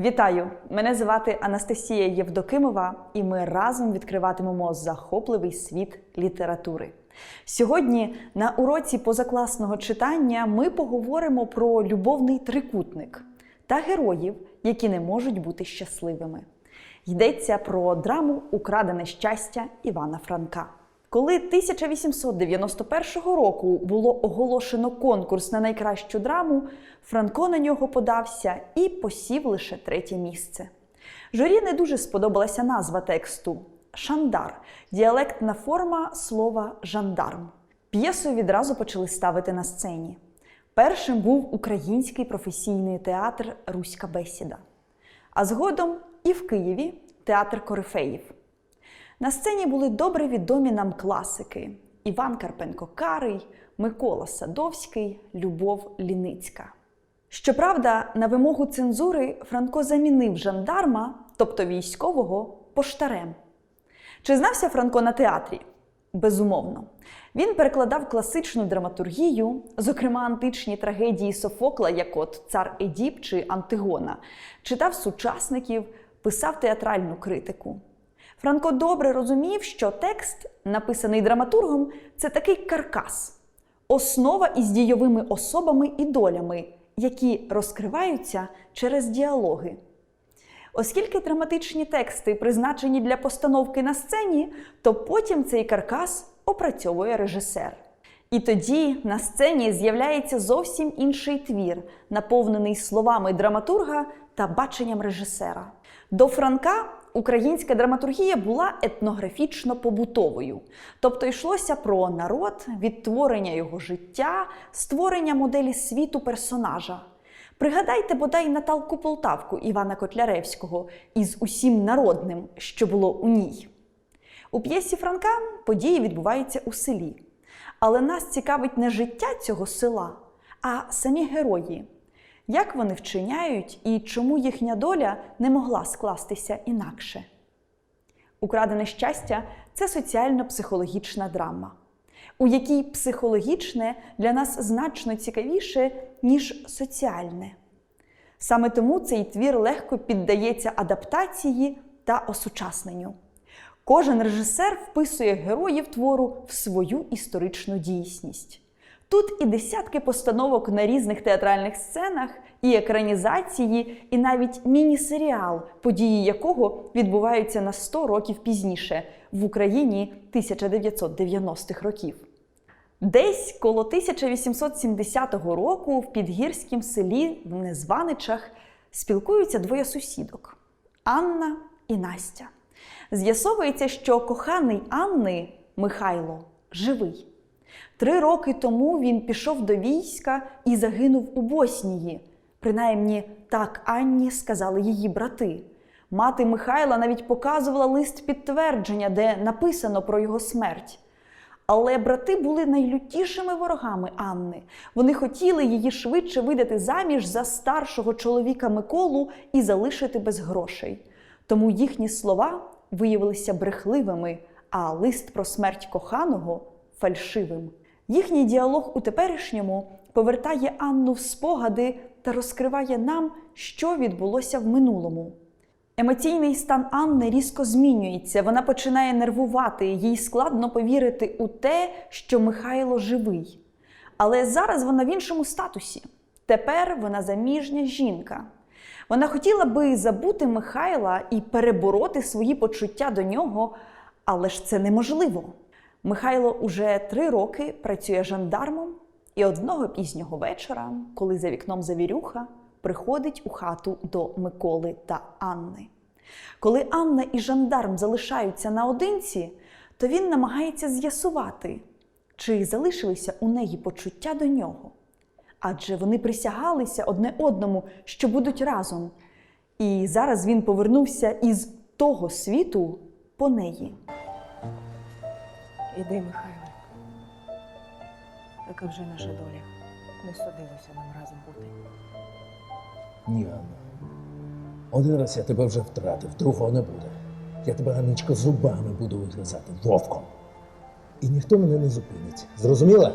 Вітаю! Мене звати Анастасія Євдокимова, і ми разом відкриватимемо захопливий світ літератури. Сьогодні на уроці позакласного читання ми поговоримо про любовний трикутник та героїв, які не можуть бути щасливими. Йдеться про драму Украдене щастя Івана Франка. Коли 1891 року було оголошено конкурс на найкращу драму, Франко на нього подався і посів лише третє місце. Журі не дуже сподобалася назва тексту Шандар діалектна форма слова жандарм. П'єсу відразу почали ставити на сцені. Першим був український професійний театр Руська бесіда, а згодом і в Києві театр Корифеїв. На сцені були добре відомі нам класики: Іван Карпенко Карий, Микола Садовський, Любов Ліницька. Щоправда, на вимогу цензури Франко замінив жандарма, тобто військового, поштарем. Чи знався Франко на театрі? Безумовно. Він перекладав класичну драматургію, зокрема античні трагедії Софокла, як от Цар Едіп чи Антигона, читав сучасників, писав театральну критику. Франко добре розумів, що текст, написаний драматургом, це такий каркас, основа із дійовими особами і долями, які розкриваються через діалоги. Оскільки драматичні тексти призначені для постановки на сцені, то потім цей каркас опрацьовує режисер. І тоді на сцені з'являється зовсім інший твір, наповнений словами драматурга та баченням режисера. До Франка українська драматургія була етнографічно-побутовою, тобто йшлося про народ, відтворення його життя, створення моделі світу персонажа. Пригадайте бодай Наталку Полтавку Івана Котляревського із усім народним, що було у ній. У п'єсі Франка події відбуваються у селі. Але нас цікавить не життя цього села, а самі герої. Як вони вчиняють і чому їхня доля не могла скластися інакше? Украдене щастя це соціально-психологічна драма, у якій психологічне для нас значно цікавіше, ніж соціальне. Саме тому цей твір легко піддається адаптації та осучасненню. Кожен режисер вписує героїв твору в свою історичну дійсність. Тут і десятки постановок на різних театральних сценах, і екранізації, і навіть міні-серіал, події якого відбуваються на 100 років пізніше в Україні 1990-х років. Десь коло 1870 року в підгірськім селі в Незваничах спілкуються двоє сусідок Анна і Настя. З'ясовується, що коханий Анни Михайло живий. Три роки тому він пішов до війська і загинув у Боснії. Принаймні, так Анні сказали її брати. Мати Михайла навіть показувала лист підтвердження, де написано про його смерть. Але брати були найлютішими ворогами Анни. Вони хотіли її швидше видати заміж за старшого чоловіка Миколу і залишити без грошей. Тому їхні слова виявилися брехливими, а лист про смерть коханого фальшивим. Їхній діалог у теперішньому повертає Анну в спогади та розкриває нам, що відбулося в минулому. Емоційний стан Анни різко змінюється, вона починає нервувати, їй складно повірити у те, що Михайло живий. Але зараз вона в іншому статусі. Тепер вона заміжня жінка. Вона хотіла би забути Михайла і перебороти свої почуття до нього, але ж це неможливо. Михайло уже три роки працює жандармом, і одного пізнього вечора, коли за вікном завірюха, приходить у хату до Миколи та Анни. Коли Анна і жандарм залишаються наодинці, то він намагається з'ясувати, чи залишилися у неї почуття до нього. Адже вони присягалися одне одному, що будуть разом. І зараз він повернувся із того світу по неї. Іди, Михайло. Така вже наша доля. Не судилося нам разом бути. Ні, Анна. Один раз я тебе вже втратив, другого не буде. Я тебе, Анночко, зубами буду вигризати вовком. І ніхто мене не зупинить. Зрозуміла?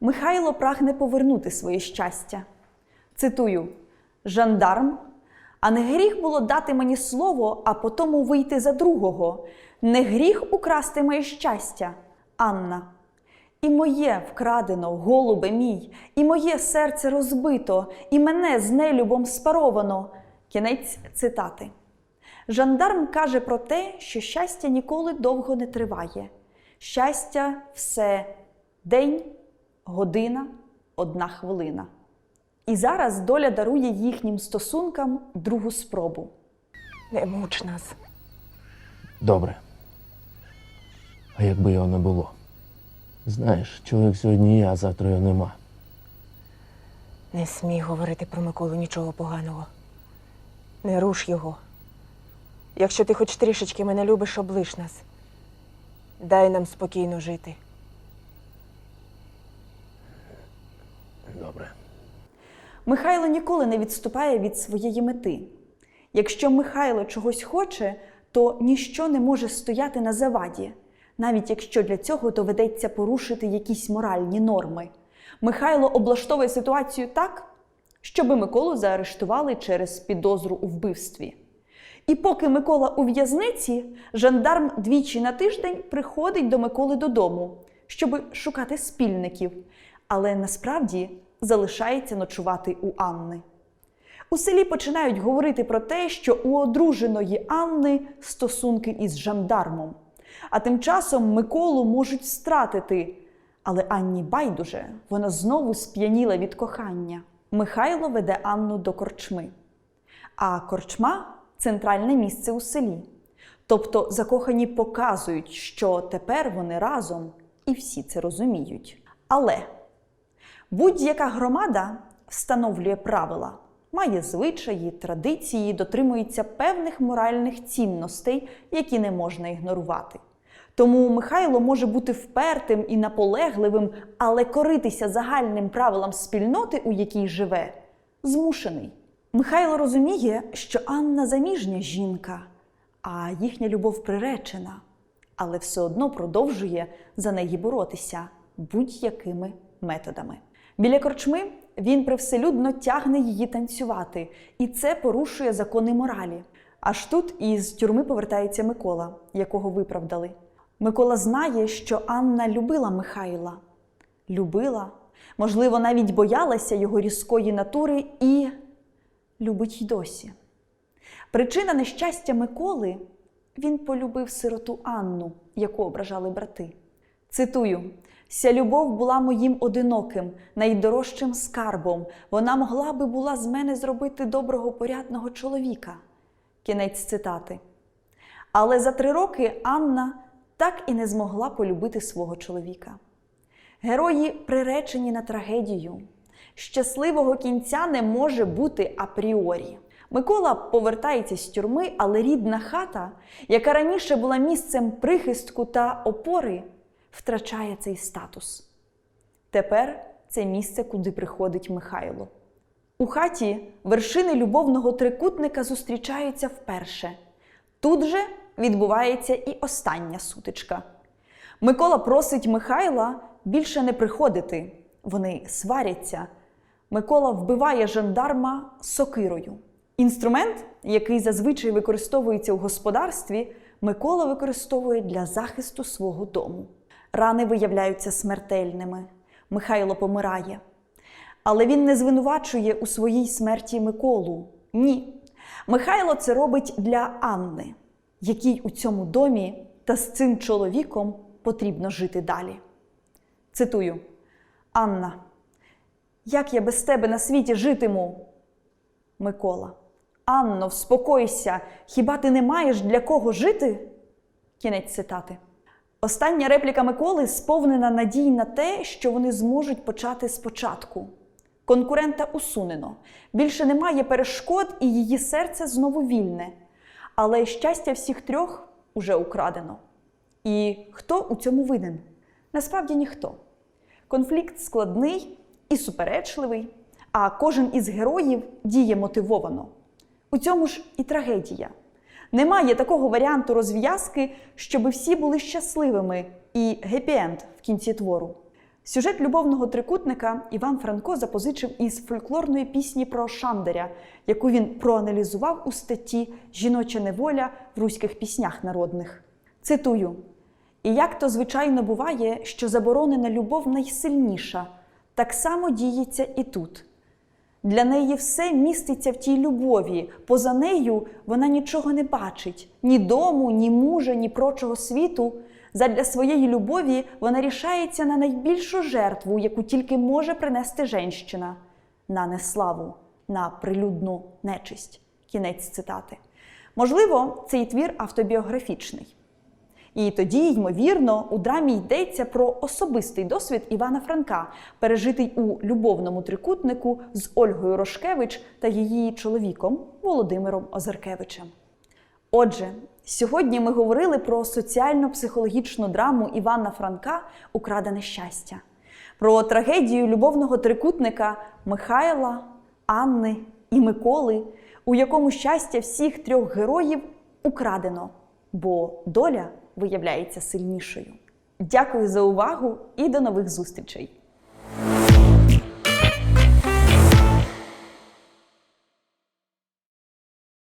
Михайло прагне повернути своє щастя. Цитую: жандарм, А не гріх було дати мені слово, а потому вийти за другого. Не гріх украсти моє щастя, Анна. І моє вкрадено, голубе мій, і моє серце розбито, і мене з нелюбом спаровано. Кінець цитати. Жандарм каже про те, що щастя ніколи довго не триває. Щастя все день, година, одна хвилина. І зараз доля дарує їхнім стосункам другу спробу. Не муч нас. Добре. А якби його не було? Знаєш, чоловік сьогодні є, а завтра його нема. Не смій говорити про Миколу нічого поганого. Не руш його. Якщо ти хоч трішечки мене любиш, облиш нас. Дай нам спокійно жити. Добре. Михайло ніколи не відступає від своєї мети. Якщо Михайло чогось хоче, то ніщо не може стояти на заваді, навіть якщо для цього доведеться порушити якісь моральні норми. Михайло облаштовує ситуацію так, щоби Миколу заарештували через підозру у вбивстві. І поки Микола у в'язниці, жандарм двічі на тиждень приходить до Миколи додому, щоби шукати спільників, але насправді залишається ночувати у Анни. У селі починають говорити про те, що у одруженої Анни стосунки із жандармом. А тим часом Миколу можуть стратити. Але Анні байдуже, вона знову сп'яніла від кохання. Михайло веде Анну до корчми. А корчма центральне місце у селі. Тобто закохані показують, що тепер вони разом, і всі це розуміють. Але будь-яка громада встановлює правила, має звичаї, традиції, дотримується певних моральних цінностей, які не можна ігнорувати. Тому Михайло може бути впертим і наполегливим, але коритися загальним правилам спільноти, у якій живе, змушений. Михайло розуміє, що Анна заміжня жінка, а їхня любов приречена, але все одно продовжує за неї боротися будь-якими методами. Біля корчми він привселюдно тягне її танцювати, і це порушує закони моралі. Аж тут із тюрми повертається Микола, якого виправдали. Микола знає, що Анна любила Михайла. Любила, можливо, навіть боялася його різкої натури і любить й досі. Причина нещастя Миколи він полюбив сироту Анну, яку ображали брати. Цитую: Ся любов була моїм одиноким, найдорожчим скарбом. Вона могла би була з мене зробити доброго порядного чоловіка. Кінець цитати. Але за три роки Анна так і не змогла полюбити свого чоловіка. Герої приречені на трагедію. Щасливого кінця не може бути апріорі. Микола повертається з тюрми, але рідна хата, яка раніше була місцем прихистку та опори, втрачає цей статус. Тепер це місце, куди приходить Михайло. У хаті вершини любовного трикутника зустрічаються вперше. Тут же відбувається і остання сутичка. Микола просить Михайла більше не приходити. Вони сваряться. Микола вбиває жандарма сокирою. Інструмент, який зазвичай використовується у господарстві, Микола використовує для захисту свого дому. Рани виявляються смертельними. Михайло помирає. Але він не звинувачує у своїй смерті Миколу. Ні. Михайло це робить для Анни, якій у цьому домі та з цим чоловіком потрібно жити далі. Цитую: Анна, як я без тебе на світі житиму? Микола. Анно, вспокойся, хіба ти не маєш для кого жити? Кінець цитати. Остання репліка Миколи сповнена надій на те, що вони зможуть почати спочатку. Конкурента усунено. Більше немає перешкод, і її серце знову вільне. Але щастя всіх трьох уже украдено. І хто у цьому винен? Насправді ніхто. Конфлікт складний і суперечливий, а кожен із героїв діє мотивовано. У цьому ж і трагедія. Немає такого варіанту розв'язки, щоб всі були щасливими і гепі-енд в кінці твору. Сюжет любовного трикутника Іван Франко запозичив із фольклорної пісні про Шандаря, яку він проаналізував у статті Жіноча неволя в руських піснях народних. Цитую: І як то звичайно буває, що заборонена любов найсильніша, так само діється і тут. Для неї все міститься в тій любові, поза нею вона нічого не бачить ні дому, ні мужа, ні прочого світу. Задля своєї любові вона рішається на найбільшу жертву, яку тільки може принести женщина на неславу, на прилюдну нечисть. Кінець цитати. Можливо, цей твір автобіографічний. І тоді, ймовірно, у драмі йдеться про особистий досвід Івана Франка, пережитий у любовному трикутнику з Ольгою Рошкевич та її чоловіком Володимиром Озеркевичем. Отже, сьогодні ми говорили про соціально-психологічну драму Івана Франка Украдене щастя, про трагедію любовного трикутника Михайла, Анни і Миколи, у якому щастя всіх трьох героїв украдено, бо доля виявляється сильнішою. Дякую за увагу і до нових зустрічей!